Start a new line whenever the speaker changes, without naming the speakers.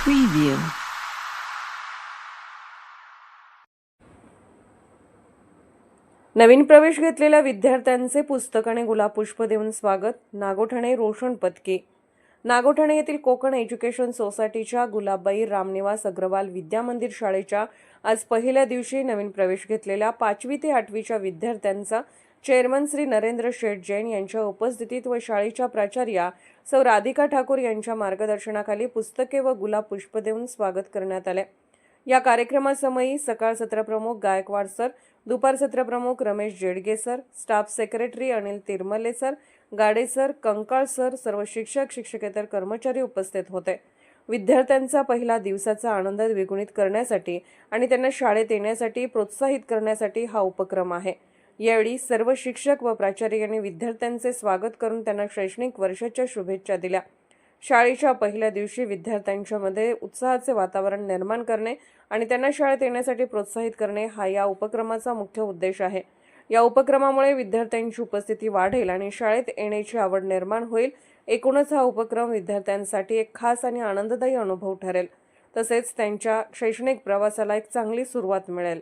Preview. नवीन प्रवेश घेतलेल्या विद्यार्थ्यांचे पुस्तक आणि गुलाबपुष्प देऊन स्वागत. नागोठाणे रोशन पदके नागोठाणे येथील कोकण एज्युकेशन सोसायटीच्या गुलाबबाई रामनिवास अग्रवाल विद्या मंदिर शाळेच्या आज पहिल्या दिवशी नवीन प्रवेश घेतलेल्या पाचवी ते आठवीच्या विद्यार्थ्यांचा चेअरमन श्री नरेंद्र शेठ जैन यांच्या उपस्थितीत व शाळेच्या प्राचार्या सौ राधिका ठाकूर यांच्या मार्गदर्शनाखाली पुस्तके व गुलाब पुष्प देऊन स्वागत करण्यात आले. या कार्यक्रमासमयी सकाळ सत्रप्रमुख गायकवाड सर दुपार सत्रप्रमुख Ramesh Jedge sir staff secretary Anil Tirmale sir Gade sir Kankal sir सर्व शिक्षक शिक्षकेतर कर्मचारी उपस्थित होते. विद्यार्थ्यांचा पहिला दिवसाचा आनंद द्विगुणित करण्यासाठी आणि त्यांना शाळेत येण्यासाठी प्रोत्साहित करण्यासाठी हा उपक्रम आहे. यावेळी सर्व शिक्षक व प्राचार्य यांनी विद्यार्थ्यांचे स्वागत करून त्यांना शैक्षणिक वर्षाच्या शुभेच्छा दिल्या. शाळेच्या पहिल्या दिवशी विद्यार्थ्यांच्यामध्ये उत्साहाचे वातावरण निर्माण करणे आणि त्यांना शाळेत येण्यासाठी प्रोत्साहित करणे हा या उपक्रमाचा मुख्य उद्देश आहे. या उपक्रमामुळे विद्यार्थ्यांची उपस्थिती वाढेल आणि शाळेत येण्याची आवड निर्माण होईल. एकूणच हा उपक्रम विद्यार्थ्यांसाठी एक खास आणि आनंददायी अनुभव ठरेल. तसेच त्यांच्या शैक्षणिक प्रवासाला एक चांगली सुरुवात मिळेल.